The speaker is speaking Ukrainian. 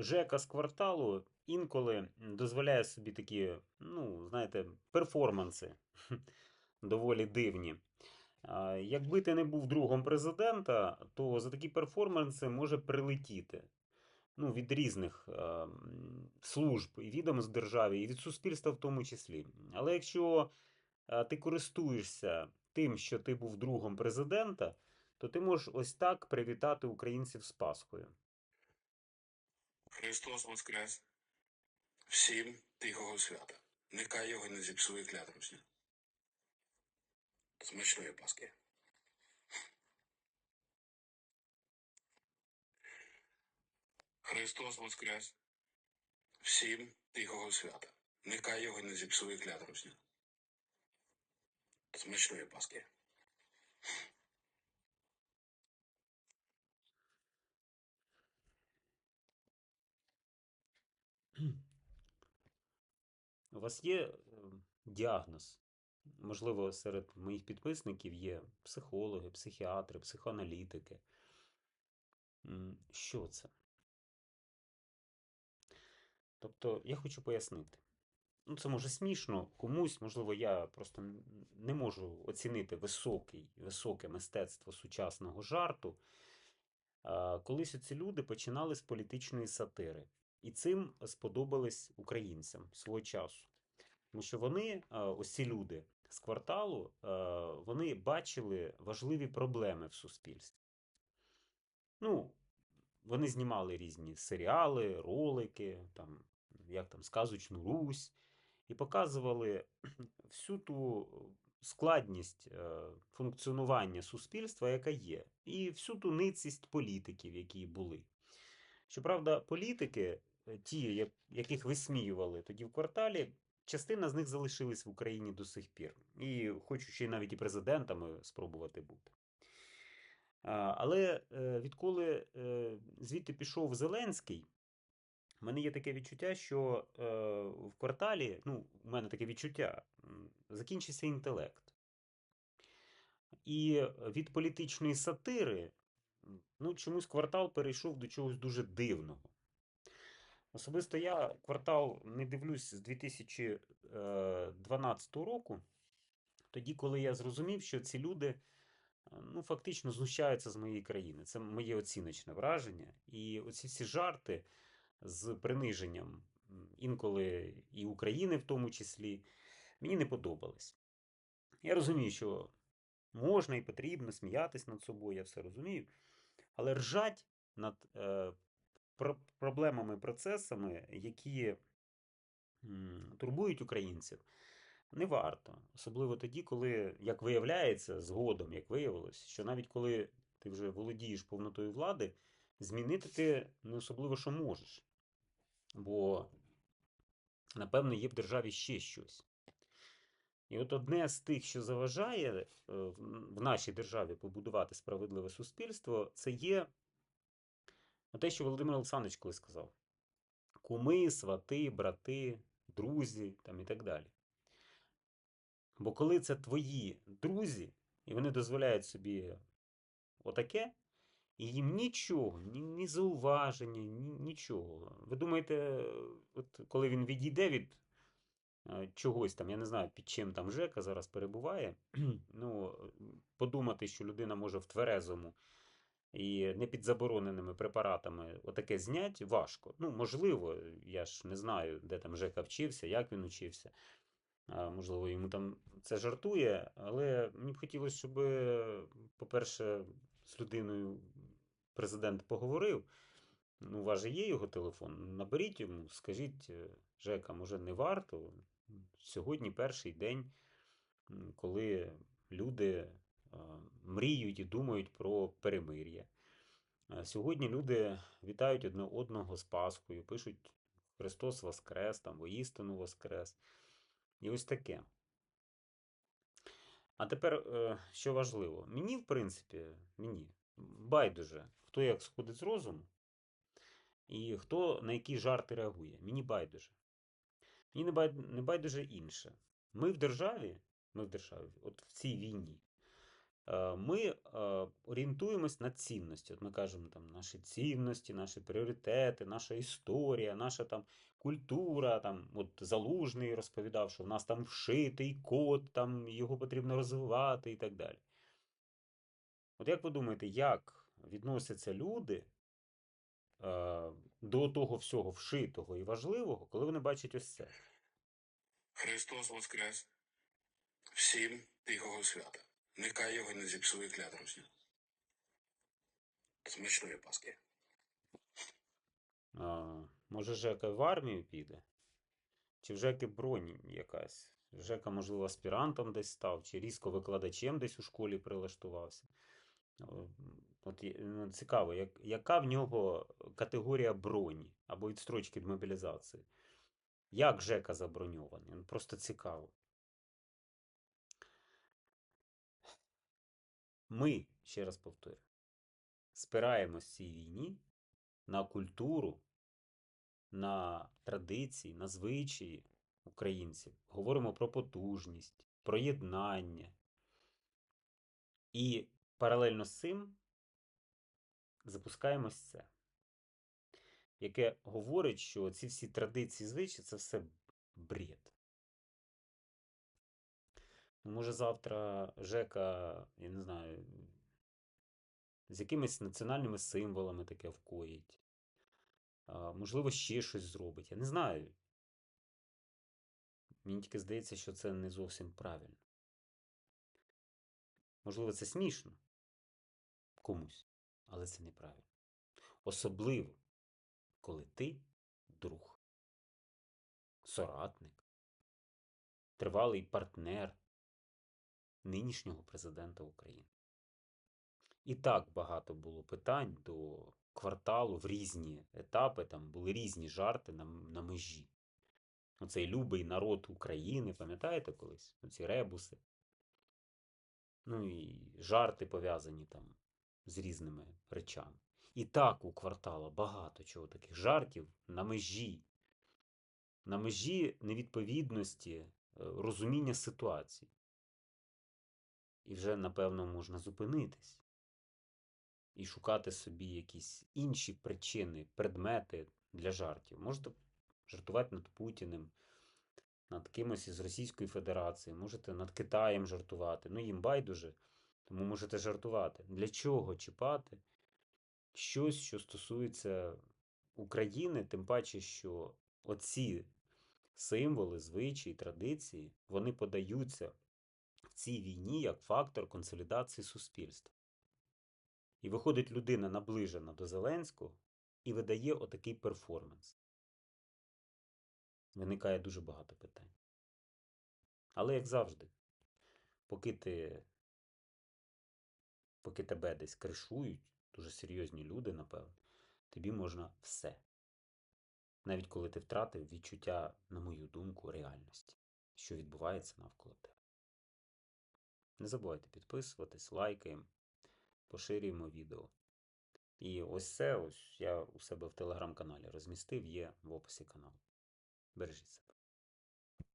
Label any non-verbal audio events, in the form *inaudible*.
Жека з кварталу інколи дозволяє собі такі, ну, знаєте, перформанси *laughs* доволі дивні. Якби ти не був другом президента, то за такі перформанси може прилетіти. Ну, від різних е, служб і відомств державі, і від суспільства в тому числі. Але якщо ти користуєшся тим, що ти був другом президента, то ти можеш ось так привітати українців з Пасхою. Христос Воскрес! Всім тихого свята. Нехай його не зіпсує клятвусня. Смачної Пасхи. Христос Воскрес! Всім тихого свята. Нехай його не зіпсує клятвусня. Смачної Пасхи. У вас є е, діагноз? Можливо, серед моїх підписників є психологи, психіатри, психоаналітики. Що це? Тобто, я хочу пояснити. Ну, це може смішно комусь, можливо, я просто не можу оцінити високий, високе мистецтво сучасного жарту. Колись оці люди починали з політичної сатири, і цим сподобались українцям свого часу. Тому що вони, а, ось ці люди з кварталу, вони бачили важливі проблеми в суспільстві. Ну, вони знімали різні серіали, ролики, там, як там, Сказочну Русь, і показували *clears throat* всю ту складність е, функціонування суспільства, яка є, і всю ту ницість політиків, які були. Щоправда, політики, е, ті, яких висміювали тоді в кварталі, частина з них залишились в Україні до сих пір. І хочу ще навіть і президентами спробувати бути. Але е, відколи е, звідти пішов Зеленський, в мене є таке відчуття, що е, в кварталі, ну, у мене таке відчуття, закінчився інтелект. І від політичної сатири, ну, чомусь квартал перейшов до чогось дуже дивного. Особисто я квартал не дивлюсь з 2012 року, тоді, коли я зрозумів, що ці люди е, ну, фактично знущаються з моєї країни. Це моє оціночне враження. І оці всі жарти з приниженням інколи і України в тому числі, мені не подобались. Я розумію, що можна і потрібно сміятись над собою, я все розумію, але ржать над е, проблемами, процесами, які турбують українців, не варто. Особливо тоді, коли, як виявляється, згодом, як виявилось, що навіть коли ти вже володієш повнотою влади, змінити ти не особливо що можеш. Бо, напевно, є в державі ще щось. І от одне з тих, що заважає е, в в нашій державі побудувати справедливе суспільство, це є те, що Володимир Олександрович колись сказав: куми, свати, брати, друзі там і так далі. Бо коли це твої друзі, і вони дозволяють собі отаке, і їм нічого, ні, ні зауваження, ні, нічого. Ви думаєте, от коли він відійде від е, чогось там, я не знаю, під чим там Жека зараз перебуває, *clears throat* ну, подумати, що людина може в тверезому і не під забороненими препаратами отаке знять, важко. Ну, можливо, я ж не знаю, де там Жека вчився, як він учився. Можливо, йому там це жартує, але мені б хотілося, щоб, по-перше, з людиною президент поговорив. Ну, у вас же є його телефон. Наберіть йому, скажіть, Жека, може, не варто. Сьогодні перший день, коли люди мріють і думають про перемир'я. Сьогодні люди вітають одне одного з Пасхою, пишуть Христос Воскрес, там, воістину Воскрес. І ось таке. А тепер, е, що важливо, мені, в принципі, мені байдуже, хто як сходить з розуму, і хто на які жарти реагує. Мені байдуже. Мені не байдуже інше. Ми в державі, ми в державі, от в цій війні, е, ми е, орієнтуємось на цінності. От ми кажемо там наші цінності, наші пріоритети, наша історія, наша там культура. Там, от Залужний розповідав, що в нас там вшитий код, там його потрібно розвивати і так далі. От як ви думаєте, як відносяться люди е, до того всього вшитого і важливого, коли вони бачать ось це? Христос Воскрес! Всім тихого свята. Нехай його не зіпсує клята русня. Смачної паски. А, може, Жека в армію піде? Чи в Жеки бронь якась? Жека, можливо, аспірантом десь став, чи різко викладачем десь у школі прилаштувався. От ну, цікаво, як, яка в нього категорія броні або відстрочки від мобілізації? Як Жека заброньований? Ну, Просто цікаво. Ми, ще раз повторю, спираємось в цій війні на культуру, на традиції, на звичаї українців. Говоримо про потужність, про єднання. І паралельно з цим запускаємось це, яке говорить, що ці всі традиції звичаї це все бред. Ну, може, завтра Жека, я не знаю, з якимись національними символами таке вкоїть. Можливо, ще щось зробить. Я не знаю. Мені тільки здається, що це не зовсім правильно. Можливо, це смішно комусь, але це неправильно. Особливо, коли ти друг, соратник, тривалий партнер нинішнього президента України. І так багато було питань до кварталу в різні етапи, там були різні жарти на, на межі. Оцей любий народ України, пам'ятаєте колись? Оці ребуси. Ну і жарти пов'язані там з різними речами. І так у квартала багато чого таких жартів на межі. На межі невідповідності, е, розуміння ситуації. І вже, напевно, можна зупинитись і шукати собі якісь інші причини, предмети для жартів. Можете жартувати над Путіним, над кимось із Російської Федерації, можете над Китаєм жартувати. Ну, їм байдуже, тому можете жартувати. Для чого чіпати щось, що стосується України, тим паче, що оці символи, звичаї, традиції, вони подаються цій війні як фактор консолідації суспільства. І виходить людина наближена до Зеленського і видає отакий перформанс. Виникає дуже багато питань. Але, як завжди, поки ти, поки тебе десь кришують, дуже серйозні люди, напевно, тобі можна все. Навіть коли ти втратив відчуття, на мою думку, реальності, що відбувається навколо тебе. Не забувайте підписуватись, лайкаємо, поширюємо відео. І ось це ось я у себе в телеграм-каналі розмістив, є в описі каналу. Бережіть себе.